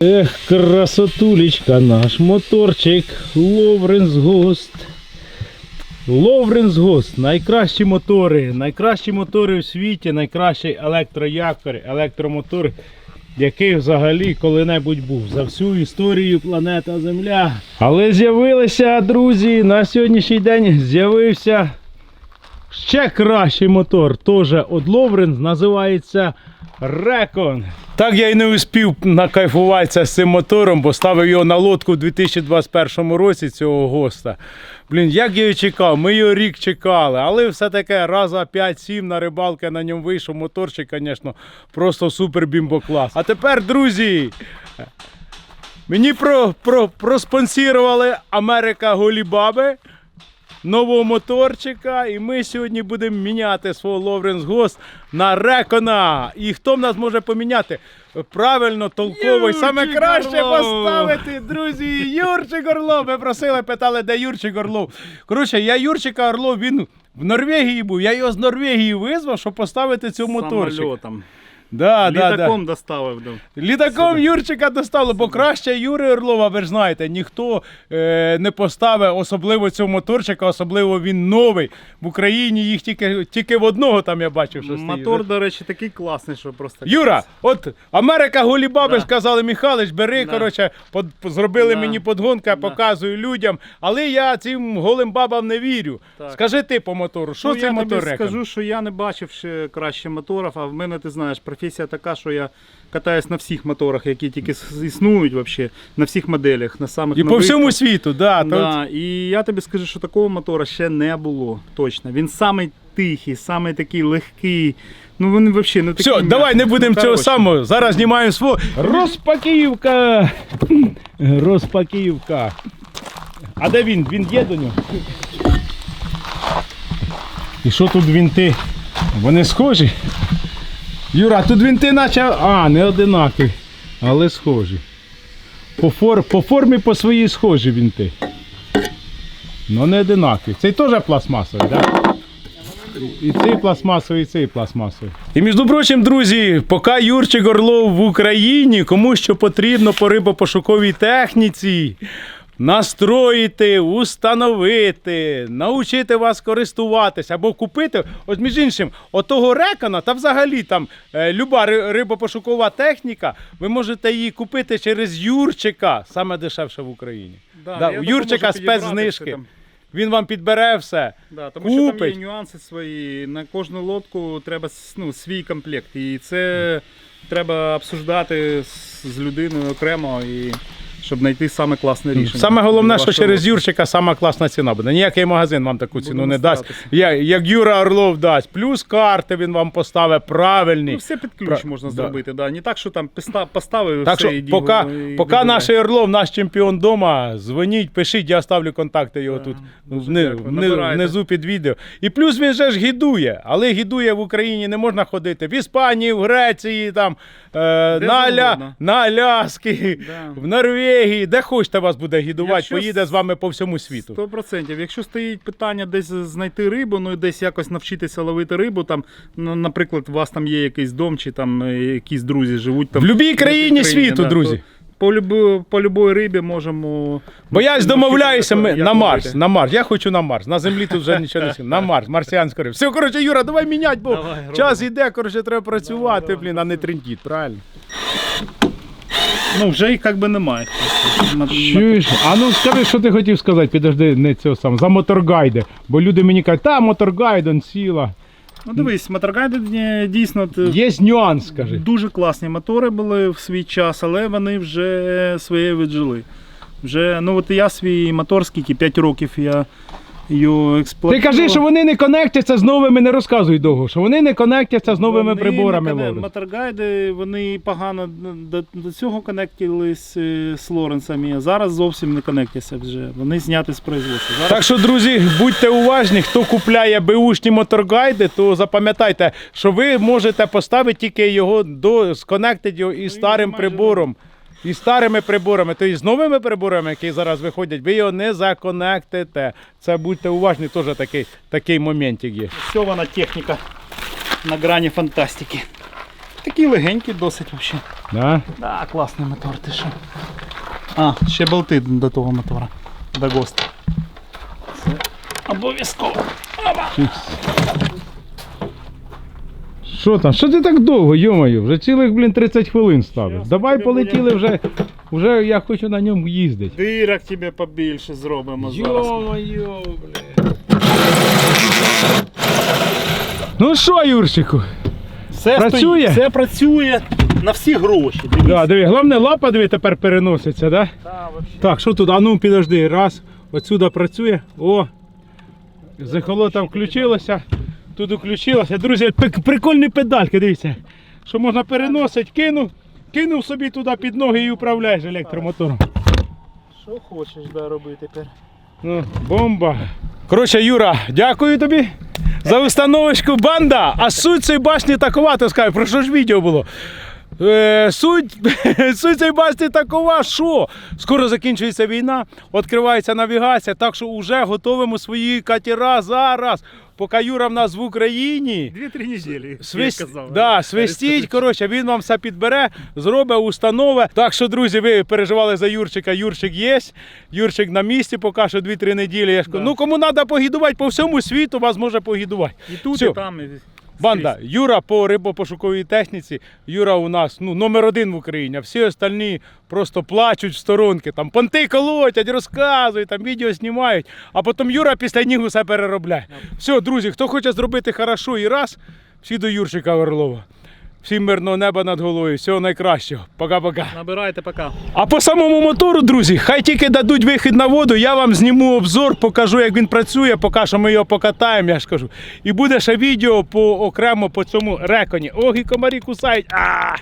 Ех, красотулечка наш моторчик. Ловренс Гост. Ловренс Гост. Найкращі мотори. Найкращі мотори в світі, найкращий електроякор, електромотор, який взагалі коли-небудь був за всю історію планета Земля. Але з'явилися, друзі, на сьогоднішній день з'явився Ще кращий мотор, теж від Ловренс, називається Рекон. Так я й не успів накайфуватися з цим мотором, бо ставив його на лодку в 2021 році цього госта. Блін, як я його чекав, ми його рік чекали, але все таке раза 5-7 на рибалки на ньому вийшов. Моторчик, звісно, просто супер бімбоклас. А тепер, друзі, мені про, про, проспонсірували Америка Голібаби нового моторчика. І ми сьогодні будемо міняти свого Ловренс Гост на Рекона. І хто в нас може поміняти? Правильно, толковий, Юрчик саме краще Орлов. поставити, друзі. Юрчик Орлов. Ви просили, питали, де Юрчик Орлов. Коротше, я Юрчика Орлов, він в Норвегії був. Я його з Норвегії визвав, щоб поставити цього моторчика. Самольотом. Да, да, да. Літаком доставив. да. Літаком Юрчика достало, бо краще Юри Орлова, ви ж знаєте, ніхто е, не поставив, особливо цього моторчика, особливо він новий. В Україні їх тільки, тільки в одного там я бачив, що. Мотор, до речі, такий класний, що просто. Юра, от Америка Голібаби Да. сказали, Михайлович, бери, Да. коротше, под, зробили Да. мені подгонку, я Да. показую людям, але я цим голим бабам не вірю. Так. Скажи ти по мотору, що Ну, це я мотор тобі скажу, що я не бачив ще краще моторів, а в мене, ти знаєш, професія така, що я катаюсь на всіх моторах, які тільки існують вообще, на всіх моделях, на самих І по всьому світу, да, Да, і я тобі скажу, що такого мотора ще не було. Точно. Він самий тихий, самий такий легкий. Ну він взагалі не такий. Все, давай не будемо Ну, цього самого. Зараз знімаємо свого. Розпаківка! Розпаківка. А де він? Він є до нього? І що тут вінти? Вони схожі? Юра, тут вінти наче. А, не одинакові, але схожі. По, фор... по формі по своїй схожі вінти. Ну не одинакові. Цей теж пластмасовий, так? І цей пластмасовий, і цей пластмасовий. І між прочим, друзі, поки Юрчик Орлов в Україні, кому що потрібно по рибопошуковій техніці. Настроїти, установити, навчити вас користуватися або купити. От між іншим, отого рекона та взагалі там е, люба рибопошукова техніка, ви можете її купити через Юрчика, саме дешевше в Україні. Да, Да, у Юрчика спецзнижки. Він вам підбере все. Да, тому що там є нюанси свої. На кожну лодку треба ну, свій комплект. І це треба обсуждати з людиною окремо, і, щоб знайти саме класне рішення. Саме головне, що через. Юрчика сама класна ціна буде. Ніякий магазин вам таку ціну Будемо не дасть. старатися. Я, як Юра Орлов дасть. Плюс карти він вам поставить правильні. Ну, все під ключ Пра- можна да. зробити. Да. Не так, що там писта- поставив Так все, що, іди, поки, і поки наш Орлов, наш чемпіон вдома, дзвоніть, пишіть, я ставлю контакти його Да, тут дуже вни- дякую. вни- Набирайте. внизу під відео. І плюс він же ж гідує, але гідує в Україні не можна ходити. В Іспанії, в Греції, там, е, на, Аля, завгодно. на Аляски, Да. в Норвегії, де хочете вас буде гідувати, Якщо поїде з вами по всьому світу. Сто процентів. Якщо стоїть питання десь знайти рибу, ну і десь якось навчитися ловити рибу, там, ну, наприклад, у вас там є якийсь дом, чи там е, якісь друзі живуть там. В любій країні світу, да, друзі. то По, любо, по любої рибі можемо. Бо я ж домовляюся ми, на. Марс, на Марс. Я хочу на Марс. На землі тут вже нічого не сім. На Марс, марсіанська риба. Все, коротше, Юра, давай міняти, бо Давай, час іде, коротше, треба працювати, Давай, блін, а не трендіть, правильно? Ну, вже їх як би немає. Чуєш? А ну скажи, що ти хотів сказати, підожди, не цього сам, за моторгайди. Бо люди мені кажуть, та моторгайд, он сіла. Ну дивись, моторгайди е, дійсно т- Є нюанс, скажи. дуже класні мотори були в свій час, але вони вже своє віджили. Вже, ну от я свій мотор, скільки 5 років я його Ти кажи, що вони не конектяться з новими, не розказуй довго, що вони не конектяться з новими Вони приборами. не коне- Моторгайди, вони погано до, до цього конектились е, з Лоренсами, а зараз зовсім не конектяться вже. Вони зняті з производства. Зараз Так що, друзі, будьте уважні, хто купляє беушні моторгайди, то запам'ятайте, що ви можете поставити тільки його до сконектити його із старим майже прибором. І старими приборами, тобто з новими приборами, які зараз виходять, ви його не законектите. Це будьте уважні, теж такий, такий моментик є. все вона техніка на грані фантастики. Такі легенькі досить взагалі. Да? Да, класний мотор, ти що. А, ще болти до того мотора. До ГОСТа. Це обов'язково. Що там? Що ти так довго, йомаю? Вже цілих, блін, 30 хвилин ставиш. Щас Давай тобі полетіли вже. Вже я хочу на ньому їздити. Дирок тебе побільше зробимо зараз. Йо-моє, блін. Ну що, Юрчику? Все Працює? стоїть, все працює на всі гроші. Дивись. Да, диви, головне лапа диви тепер переноситься, да? Та, вообще. Так, що тут? А ну підожди, раз. Отсюда працює. О! Захолота включилося. Тут включилося. Друзі, прикольні педальки, дивіться. Що можна переносити, кинув, кинув собі туди під ноги і управляєш електромотором. Що хочеш да, робити тепер? Ну, бомба. Коротше, Юра, дякую тобі за установочку банда. А суть цієї башні такова, ти скажу, про що ж відео було? Е, суть, суть цієї башні такова, що скоро закінчується війна, відкривається навігація, так що вже готовимо свої катера зараз. Поки Юра в нас в Україні. Дві-три неділі. Свист... казав, да, свистіть, коротше, він вам все підбере, зробить, установи. Так що, друзі, ви переживали за Юрчика. Юрчик є. Юрчик на місці, поки що 2-3 неділі. Да. Ну кому треба погідувати, по всьому світу вас може погідувати. І тут, Всьо. і там. І... Банда, скрізь. Юра по рибопошуковій техніці. Юра у нас ну, номер один в Україні. А всі остальні просто плачуть в сторонки. Там понти колотять, розказують, там відео знімають. А потім Юра після них все переробляє. Все, друзі, хто хоче зробити хорошо і раз, всі до Юрчика Орлова. Всім мирного неба над головою. Всього найкращого. Пока-пока. Набирайте пока. А по самому мотору, друзі, хай тільки дадуть вихід на воду, я вам зніму обзор, покажу, як він працює, поки що ми його покатаємо, я ж кажу. І буде ще відео по окремо по цьому реконі. Ох, і комарі кусають. А!